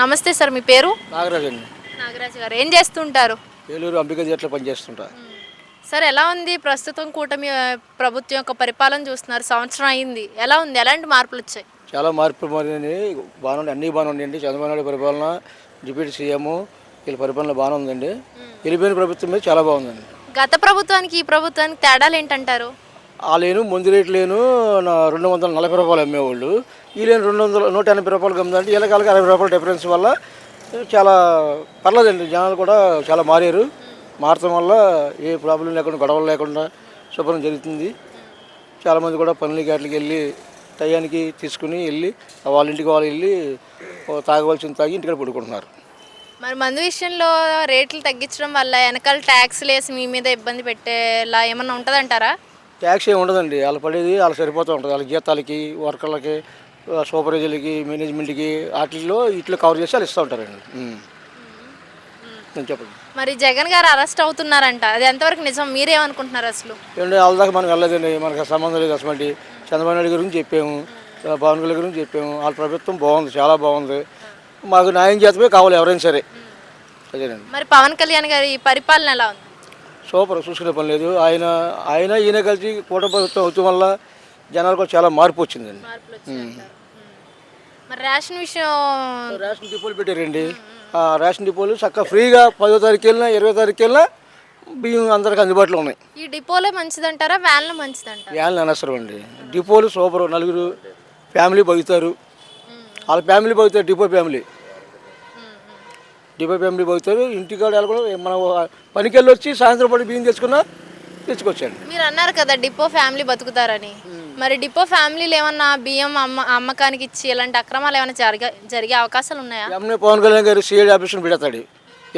నమస్తే సార్ మీ పేరు? నాగరాజు అండి. నాగరాజు గారు ఏం చేస్తుంటారు? ఏలూరు అంబిక థియేటర్లో పనిచేస్తుంటా. సార్ ఎలా ఉంది ప్రస్తుతం కూటమి ప్రభుత్వం యొక్క పరిపాలన చూస్తున్నారు? సంవత్సరం అయింది. ఎలా ఉంది? ఎలాంటి మార్పులు వచ్చాయి? చాలా మార్పులు మారింది బాగుంది అన్నీ బాగానే ఉన్నాయండి చంద్రబాబు నాయుడు పరిపాలన డిప్యూటీ సీఎం వీళ్ళ పరిపాలన బాగానే ఉందండి. వెళ్ళిపోయిన ప్రభుత్వం మీద చాలా బాగుందండి. గత ప్రభుత్వానికి ఈ ప్రభుత్వానికి తేడాలు ఏంటంటారు? ఆ లేను ముందు రేటు లేను రెండు వందల నలభై రూపాయలు అమ్మేవాళ్ళు. ఈ లేను రెండు వందల నూట ఎనభై రూపాయలు అమ్ముదంటే ఇలాగలకి అరవై రూపాయల డిఫరెన్స్ వల్ల చాలా పర్లేదండి. జనాలు కూడా చాలా మారారు. మారటం వల్ల ఏ ప్రాబ్లం లేకుండా గొడవలు లేకుండా శుభ్రం జరుగుతుంది. చాలామంది కూడా పనులకి వాటికి వెళ్ళి టయానికి తీసుకుని వెళ్ళి వాళ్ళ ఇంటికి వాళ్ళు వెళ్ళి తాగవలసిన తాగి ఇంటికి పడుకుంటున్నారు. మరి మందు విషయంలో రేట్లు తగ్గించడం వల్ల వెనకాల ట్యాక్స్లు వేసి మీ మీద ఇబ్బంది పెట్టేలా ఏమన్నా ఉంటుందంటారా? ట్యాక్స్ ఏమి ఉండదండి. వాళ్ళు పడేది వాళ్ళకి సరిపోతూ ఉంటుంది. వాళ్ళ జీతాలకి వర్కర్లకి సూపర్వైజర్లకి మేనేజ్మెంట్కి వాటిల్లో ఇట్లా కవర్ చేసి వాళ్ళు ఇస్తూ ఉంటారండి. ఉమ్. నేను చెప్పండి మరి జగన్ గారు అరెస్ట్ అవుతున్నారంట. అది ఎంతవరకు నిజం? మీరేమనుకుంటున్నారు అసలు? ఏంటంటే వాళ్ళ దాకా మనం వెళ్ళలేదండి మనకు సంబంధం లేదు అసలు చంద్రబాబు నాయుడు గురించి చెప్పాము. పవన్ కళ్యాణ్ గురించి చెప్పాము. వాళ్ళ ప్రభుత్వం బాగుంది చాలా బాగుంది. మాకు న్యాయం చేతమే కావాలి ఎవరైనా సరే. అదేనండి. మరి పవన్ కళ్యాణ్ గారి ఈ పరిపాలన ఎలా ఉంది? సూపర్ చూసుకునే పని లేదు. ఆయన ఆయన ఈయన కలిసి కూట ప్రభుత్వం అవుతాం వల్ల జనాలకు చాలా మార్పు వచ్చిందండి. మరి రేషన్ విషయం రేషన్ డిపోలు పెట్టారండి. ఆ రేషన్ డిపోలు చక్కగా ఫ్రీగా పదో తారీఖు వెళ్ళినా ఇరవై తారీఖు వెళ్ళినా బియ్యం అందరికి అందుబాటులో ఉన్నాయి. ఈ డిపోలే మంచిదంటారా? వ్యాన్లు మంచిదంటారా? వ్యాన్లు అనవసరం అండి. డిపోలు సూపర్. నలుగురు ఫ్యామిలీ బగుతారు వాళ్ళ ఫ్యామిలీ బగుతారు డిపో ఫ్యామిలీ. డిపో ఫ్యామిలీ బగుతారు ఇంటికాడ కూడా మనం పనికి వెళ్ళి వచ్చి సాయంత్రం పడి బియ్యం తెచ్చుకున్నా తెచ్చుకొచ్చండి మీరు అన్నారు కదా డిపో ఫ్యామిలీ బతుకుతారని. మరి డిపో ఫ్యామిలీలు ఏమన్నా బియ్యం అమ్మ అమ్మకానికి ఇచ్చి ఇలాంటి అక్రమాలు ఏమైనా జరిగే జరిగే అవకాశాలు ఉన్నాయా? ఎమ్మె పవన్ కళ్యాణ్ గారు సిఐడి ఆఫీస్ని పెడతాడు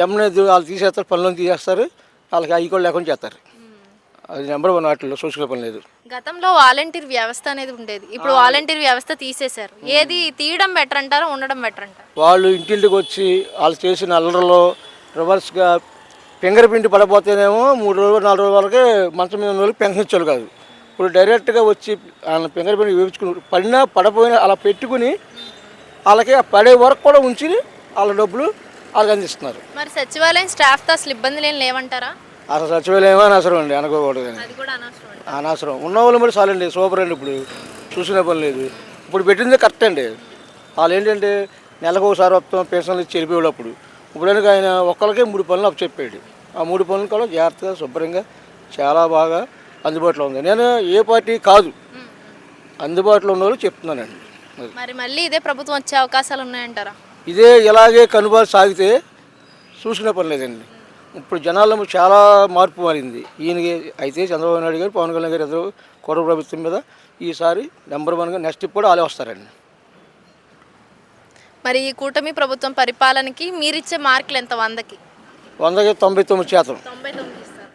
ఎమ్మె వాళ్ళు తీసేస్తారు పనులను తీసేస్తారు వాళ్ళకి అవి కూడా లేకుండా చేస్తారు. అది నెంబర్ వన్ వాటిల్లో చూసుకునే పని లేదు. గతంలో వాలంటీర్ వ్యవస్థ అనేది ఉండేది. ఇప్పుడు వాలంటీర్ వ్యవస్థ తీసేశారు. ఏది తీయడం బెటర్ అంటారా ఉండడం బెటర్ అంటారా? వాళ్ళు ఇంటింటికి వచ్చి వాళ్ళు చేసిన అల్లరిలో రివర్స్గా ఫింగర్ ప్రింట్ పడపోతేనేమో మూడు రోజులు నాలుగు రోజుల వరకే మంచం మీద వాళ్ళకి పెన్షన్ ఇచ్చేవాళ్ళు కాదు. ఇప్పుడు డైరెక్ట్గా వచ్చి వాళ్ళ ఫింగర్ ప్రింట్ వేయించుకుని పడినా పడపోయినా అలా పెట్టుకుని వాళ్ళకి ఆ పడే వరకు కూడా ఉంచి వాళ్ళ డబ్బులు వాళ్ళకి అందిస్తున్నారు. మరి సచివాలయం స్టాఫ్తో అసలు ఇబ్బందులు ఏం లేవంటారా? అసలు సచివాలయం అనవసరం అండి అనుకోకూడదు అనవసరం ఉన్న వాళ్ళు మరి చాలండి సూపర్ అండి ఇప్పుడు. చూసిన పని లేదు. ఇప్పుడు పెట్టింది కరెక్ట్ అండి. వాళ్ళు ఏంటంటే నెలకు ఒకసారి వస్తాం పెన్షన్లు ఇచ్చి వెళ్ళిపోయాడు అప్పుడు ఇప్పుడు కనుక ఆయన ఒక్కరికే మూడు పనులు అప్పు చెప్పాడు. ఆ మూడు పనులు కూడా జాగ్రత్తగా శుభ్రంగా చాలా బాగా అందుబాటులో ఉంది. నేను ఏ పార్టీ కాదు. అందుబాటులో ఉన్న వాళ్ళు చెప్తున్నానండి. మరి. మళ్ళీ ఇదే ప్రభుత్వం వచ్చే అవకాశాలు ఉన్నాయంటారా? ఇదే ఇలాగే కనుబాటు సాగితే చూసిన పని లేదండి. ఇప్పుడు జనాల్లో చాలా మార్పు మారింది. ఈయనకి అయితే చంద్రబాబు నాయుడు గారు పవన్ కళ్యాణ్ గారు ఇద్దరు కూడ ప్రభుత్వం మీద ఈసారి నెంబర్ వన్గా నెక్స్ట్ ఇప్పుడు వాళ్ళే వస్తారండి. మరి ఈ కూటమి ప్రభుత్వం పరిపాలనకి మీరిచ్చే మార్కులు ఎంత? వందకి? వందకి తొంభై తొమ్మిది శాతం.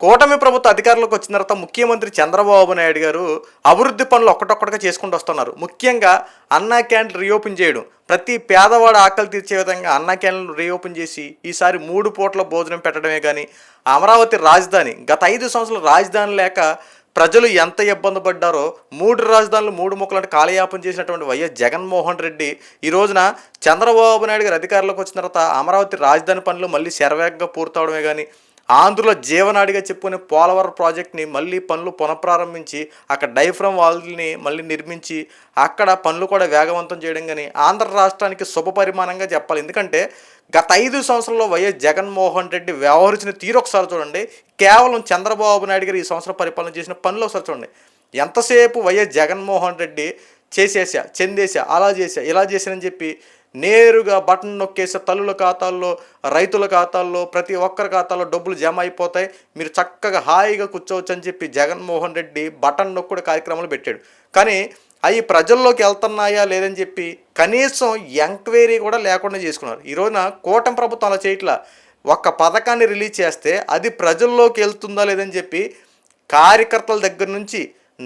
కూటమి ప్రభుత్వ అధికారంలోకి వచ్చిన తర్వాత ముఖ్యమంత్రి చంద్రబాబు నాయుడు గారు అభివృద్ధి పనులు ఒక్కటొక్కటిగా చేసుకుంటూ వస్తున్నారు. ముఖ్యంగా అన్నా క్యాండ్ రీఓపెన్ చేయడం. ప్రతి పేదవాడు ఆకలి తీర్చే విధంగా అన్నా క్యాండ్లు రీఓపెన్ చేసి ఈసారి మూడు పూట్ల భోజనం పెట్టడమే కానీ అమరావతి రాజధాని గత ఐదు సంవత్సరాలు రాజధాని లేక ప్రజలు ఎంత ఇబ్బంది పడ్డారో మూడు రాజధానులు మూడు ముక్కలంటే కాలయాపన చేసినటువంటి వైఎస్ జగన్మోహన్ రెడ్డి ఈ రోజున చంద్రబాబు నాయుడు గారు అధికారంలోకి వచ్చిన తర్వాత అమరావతి రాజధాని పనులు మళ్ళీ శరవేగంగా పూర్తవడమే కానీ ఆంధ్రుల జీవనాడిగా చెప్పుకునే పోలవరం ప్రాజెక్ట్ని మళ్ళీ పనులు పునఃప్రారంభించి అక్కడ డైఫ్రమ్ వాల్ని మళ్ళీ నిర్మించి అక్కడ పనులు కూడా వేగవంతం చేయడం కానీ ఆంధ్ర రాష్ట్రానికి శుభ పరిమాణంగా చెప్పాలి. ఎందుకంటే గత ఐదు సంవత్సరాల్లో వైఎస్ జగన్మోహన్ రెడ్డి వ్యవహరించిన తీరు ఒకసారి చూడండి. కేవలం చంద్రబాబు నాయుడు గారు ఈ సంవత్సరం పరిపాలన చేసిన పనులు ఒకసారి చూడండి. ఎంతసేపు వైఎస్ జగన్మోహన్ రెడ్డి చేసేసా చెందేసా అలా చేసా ఇలా చేశానని చెప్పి నేరుగా బటన్ నొక్కేసే తల్లుల ఖాతాల్లో రైతుల ఖాతాల్లో ప్రతి ఒక్కరి ఖాతాల్లో డబ్బులు జమ అయిపోతాయి. మీరు చక్కగా హాయిగా కూర్చోవచ్చు అని చెప్పి జగన్మోహన్ రెడ్డి బటన్ నొక్కుడు కార్యక్రమాలు పెట్టాడు. కానీ అవి ప్రజల్లోకి వెళ్తున్నాయా లేదని చెప్పి కనీసం ఎంక్వైరీ కూడా లేకుండా చేసుకున్నారు. ఈ రోజున కూటమి ప్రభుత్వం అలా చేయట్లా. ఒక్క పథకాన్ని రిలీజ్ చేస్తే అది ప్రజల్లోకి వెళ్తుందా లేదని చెప్పి కార్యకర్తల దగ్గర నుంచి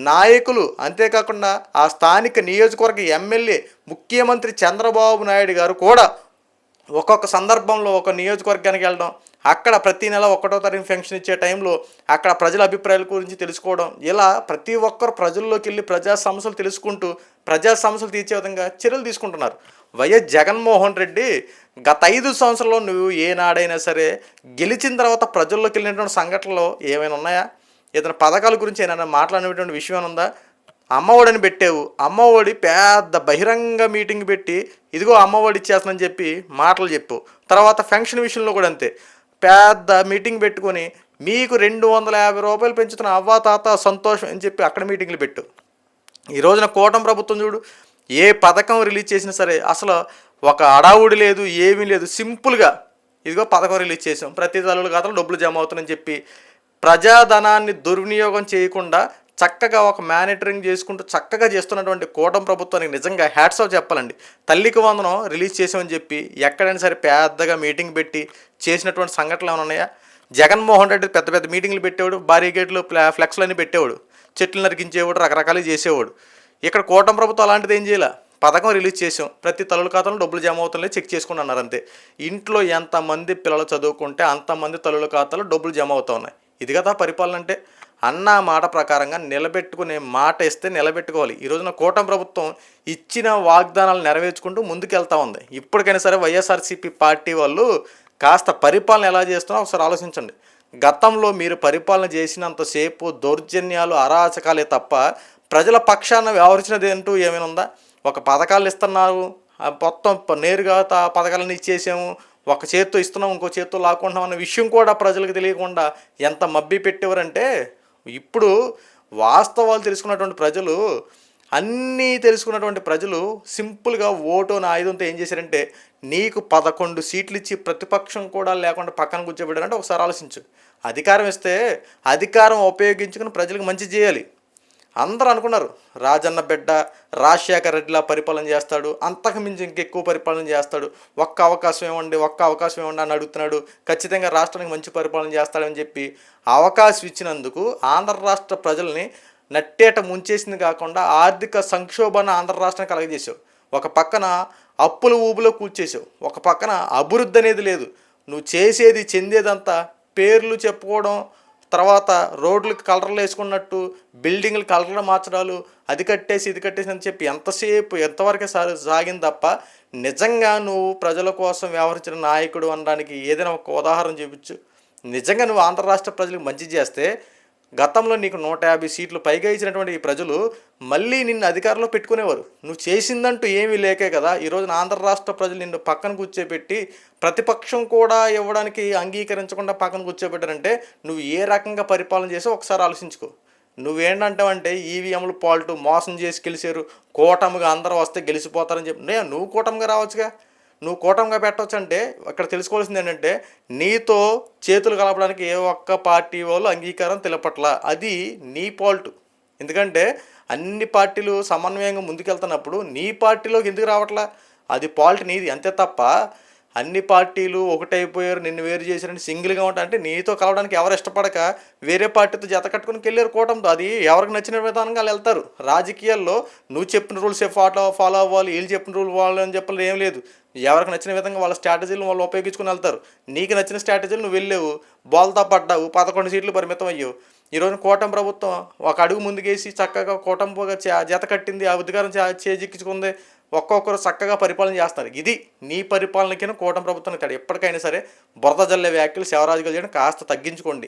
నాయకులు అంతేకాకుండా ఆ స్థానిక నియోజకవర్గ ఎమ్మెల్యే ముఖ్యమంత్రి చంద్రబాబు నాయుడు గారు కూడా ఒక్కొక్క సందర్భంలో ఒక నియోజకవర్గానికి వెళ్ళడం అక్కడ ప్రతి నెల ఒకటో తారీఖు ఫంక్షన్ ఇచ్చే టైంలో అక్కడ ప్రజల అభిప్రాయాల గురించి తెలుసుకోవడం ఇలా ప్రతి ఒక్కరు ప్రజల్లోకి వెళ్ళి ప్రజా సమస్యలు తెలుసుకుంటూ ప్రజా సమస్యలు తీర్చే విధంగా చర్యలు తీసుకుంటున్నారు. వైఎస్ జగన్మోహన్ రెడ్డి గత ఐదు సంవత్సరాల్లో నువ్వు ఏనాడైనా సరే గెలిచిన తర్వాత ప్రజల్లోకి వెళ్ళినటువంటి సంఘటనలు ఏమైనా ఉన్నాయా? ఇతని పథకాల గురించి ఏమైనా మాట్లాడినటువంటి విషయం ఏమైనా ఉందా? అమ్మఒడిని పెట్టావు. అమ్మఒడి పెద్ద బహిరంగ మీటింగ్ పెట్టి ఇదిగో అమ్మఒడి ఇచ్చేస్తానని చెప్పి మాటలు చెప్పు తర్వాత ఫంక్షన్ విషయంలో కూడా అంతే. పెద్ద మీటింగ్ పెట్టుకొని మీకు రెండు వందల యాభై రూపాయలు పెంచుతున్న అవ్వ తాత సంతోషం అని చెప్పి అక్కడ మీటింగ్లు పెట్టు. ఈ రోజున కూటమి ప్రభుత్వం చూడు ఏ పథకం రిలీజ్ చేసినా సరే అసలు ఒక అడావుడి లేదు ఏమీ లేదు. సింపుల్గా ఇదిగో పథకం రిలీజ్ చేసాం. ప్రతి తల్లుల ఖాతాలో డబ్బులు జమ అవుతుందని చెప్పి ప్రజాధనాన్ని దుర్వినియోగం చేయకుండా చక్కగా ఒక మానిటరింగ్ చేసుకుంటూ చక్కగా చేస్తున్నటువంటి కూటమి ప్రభుత్వానికి నిజంగా హ్యాట్స్ ఆఫ్ చెప్పాలండి. తల్లికి వందనం రిలీజ్ చేసామని చెప్పి ఎక్కడైనా సరే పెద్దగా మీటింగ్ పెట్టి చేసినటువంటి సంఘటనలు ఏమైనా ఉన్నాయా? జగన్మోహన్ రెడ్డి పెద్ద పెద్ద మీటింగ్లు పెట్టేవాడు భారీ గేట్లు ఫ్లా ఫ్లెక్స్లు అన్ని పెట్టేవాడు చెట్లు నరికించేవాడు రకరకాలు చేసేవాడు. ఇక్కడ కూటమి ప్రభుత్వం అలాంటిది ఏం చేయాల? పథకం రిలీజ్ చేసాం ప్రతి తల్లుల ఖాతాలో డబ్బులు జమ అవుతున్నాయి చెక్ చేసుకుని అన్నారు అంతే. ఇంట్లో ఎంతమంది పిల్లలు చదువుకుంటే అంతమంది తల్లుల ఖాతాలో డబ్బులు జమ అవుతా ఉన్నాయి ఇది కదా పరిపాలన అంటే అన్న మాట ప్రకారంగా నిలబెట్టుకునే మాట ఇస్తే నిలబెట్టుకోవాలి. ఈ రోజున కూటమి ప్రభుత్వం ఇచ్చిన వాగ్దానాలు నెరవేర్చుకుంటూ ముందుకెళ్తా ఉంది. ఇప్పటికైనా సరే వైఎస్ఆర్సీపీ పార్టీ వాళ్ళు కాస్త పరిపాలన ఎలా చేస్తున్నారో ఒకసారి ఆలోచించండి. గతంలో మీరు పరిపాలన చేసినంతసేపు దౌర్జన్యాలు అరాచకాలే తప్ప ప్రజల పక్షాన వ్యవహరించినది అంటూ ఏమైనా ఉందా? ఒక పథకాలు ఇస్తున్నారు. మొత్తం నేరుగా తా- పథకాలను ఇచ్చేసాము. ఒక చేత్తో ఇస్తున్నాం ఇంకో చేత్తో లాక్కుంటున్నాం అన్న విషయం కూడా ప్రజలకు తెలియకుండా ఎంత మబ్బి పెట్టేవారంటే ఇప్పుడు వాస్తవాలు తెలుసుకున్నటువంటి ప్రజలు అన్నీ తెలుసుకున్నటువంటి ప్రజలు సింపుల్గా ఓటు అని ఆయుధంతో ఏం చేశారంటే నీకు పదకొండు సీట్లు ఇచ్చి ప్రతిపక్షం కూడా లేకుండా పక్కన కూర్చోబెట్టారంటే ఒకసారి ఆలోచించు. అధికారం ఇస్తే అధికారం ఉపయోగించుకుని ప్రజలకు మంచి చేయాలి. అందరూ అనుకున్నారు రాజన్న బిడ్డ రాజశేఖర రెడ్డిలా పరిపాలన చేస్తాడు అంతకు మించి ఇంకెక్కువ పరిపాలన చేస్తాడు ఒక్క అవకాశం ఇవ్వండి ఒక్క అవకాశం ఇవ్వండి అని అడుగుతున్నాడు ఖచ్చితంగా రాష్ట్రానికి మంచి పరిపాలన చేస్తాడని చెప్పి అవకాశం ఇచ్చినందుకు ఆంధ్ర రాష్ట్ర ప్రజల్ని నట్టేట ముంచేసింది కాకుండా ఆర్థిక సంక్షోభాన్ని ఆంధ్ర రాష్ట్రానికి కలగజేసావు ఒక పక్కన అప్పుల ఊబులో కూర్చేసావు ఒక పక్కన అభివృద్ధి అనేది లేదు. నువ్వు చేసేది చెందేదంతా పేర్లు చెప్పుకోవడం తర్వాత రోడ్లకు కలర్లు వేసుకున్నట్టు బిల్డింగ్లు కలర్లు మార్చడాలు అది కట్టేసి ఇది కట్టేసి అని చెప్పి ఎంతసేపు ఎంతవరకే సా సాగింది తప్ప నిజంగా నువ్వు ప్రజల కోసం వ్యవహరించిన నాయకుడు అనడానికి ఏదైనా ఒక ఉదాహరణ చూపించు. నిజంగా నువ్వు ఆంధ్ర రాష్ట్ర ప్రజలకు మంచి చేస్తే గతంలో నీకు నూట యాభై సీట్లు పైగా ఇచ్చినటువంటి ఈ ప్రజలు మళ్ళీ నిన్ను అధికారంలో పెట్టుకునేవారు. నువ్వు చేసిందంటూ ఏమీ లేకే కదా. ఈ రోజున ఆంధ్ర రాష్ట్ర ప్రజలు నిన్ను పక్కన కూర్చోబెట్టి ప్రతిపక్షం కూడా ఇవ్వడానికి అంగీకరించకుండా పక్కన కూర్చోబెట్టారంటే నువ్వు ఏ రకంగా పరిపాలన చేసో ఒకసారి ఆలోచించుకో. నువ్వేంటంటావంటే ఈవీఎంలు పాల్టు మోసం చేసి గెలిచారు. కూటమిగా అందరూ వస్తే గెలిచిపోతారని చెప్పి. నువ్వు కూటమిగా రావచ్చుగా. నువ్వు కూటమిగా పెట్టవచ్చు అంటే అక్కడ తెలుసుకోవాల్సింది ఏంటంటే నీతో చేతులు కలపడానికి ఏ ఒక్క పార్టీ వాళ్ళు అంగీకారం తెలపట్ల. అది నీ పాల్ట్ ఎందుకంటే అన్ని పార్టీలు సమన్వయంగా ముందుకెళ్తున్నప్పుడు నీ పార్టీలోకి ఎందుకు రావట్లా? అది పాల్ట్ నీది అంతే తప్ప అన్ని పార్టీలు ఒకటైపోయారు నిన్ను వేరు చేశారని సింగిల్గా ఉంటా అంటే నీతో కలవడానికి ఎవరు ఇష్టపడక వేరే పార్టీతో జత కట్టుకుని వెళ్ళారు కూటమితో. అది ఎవరికి నచ్చిన విధానంగా వాళ్ళు వెళ్తారు. రాజకీయాల్లో నువ్వు చెప్పిన రూల్స్ ఫాలో ఫాలో అవ్వాలి వీళ్ళు చెప్పిన రూల్ వాళ్ళు అని చెప్పలేదు ఏం లేదు. ఎవరికి నచ్చిన విధంగా వాళ్ళ స్ట్రాటజీలు వాళ్ళు ఉపయోగించుకుని వెళ్తారు. నీకు నచ్చిన స్ట్రాటజీలు నువ్వు వెళ్ళావు బోల్తా పడ్డావు పదకొండు సీట్లు పరిమితం అయ్యావు. ఈరోజు కూటమి ప్రభుత్వం ఒక అడుగు ముందుకేసి చక్కగా కూటమిగా జత కట్టింది ఆ అధికారం చేజిక్కించుకుంది. ఒక్కొక్కరు చక్కగా పరిపాలన చేస్తారు. ఇది నీ పరిపాలనకి కూటమి ప్రభుత్వం తేడా ఎప్పటికైనా సరే బురద జల్లే వ్యాఖ్యలు శివరాజు గారు చేయడం కాస్త తగ్గించుకోండి.